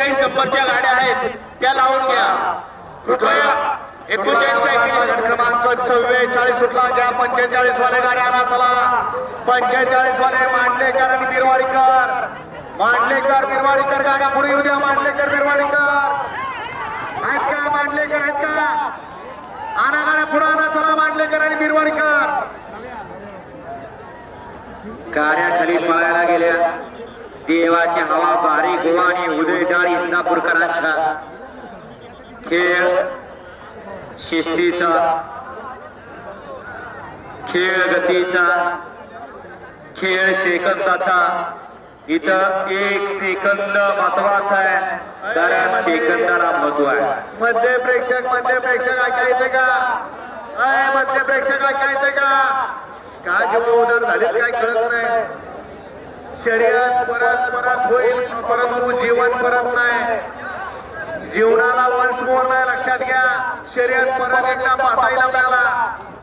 काही शंभरच्या गाड्या आहेत त्या लावून घ्या. कृपया एकोणचाळीस क्रमांक चव्वेचाळीस सुटला ज्या पंचेचाळीस वाले गाड्या आणा चला. पंचेचाळीस वाले मांडलेकर आणि बिरवाडीकर मांडलेकर बिरवाडीकर गाड्या पुढे येऊ द्या मांडलेकर बिरवाडीकर आहेत का मांडलेकर आहेत का? आणा गाड्या पुढे आणा चला मांडलेकर आणि बिरवाडीकर गाड्या खाली पळायला गेल्या. देवाची हवा बारी गोवा आणि उदयदार इंदापूरकरांचा खेळ शिस्तीचा खेळ गतीचा खेळ सेकंदाचा. इथं एक सेकंद महत्त्वाचा आहे. कारण सेकंदाला महत्त्व आहे. मध्य प्रेक्षक मध्य प्रेक्षक ऐकायचं का? मध्य प्रेक्षक ऐकायचं का? काय जेव्हा उदार झाले काय? कळत नाही. शरीरात परत परत होईल परंतु जीवन परत नाही. जीवनाला वंश मोर नाही लक्षात घ्या. शरीरात परत एकदा पाहायला मिळाला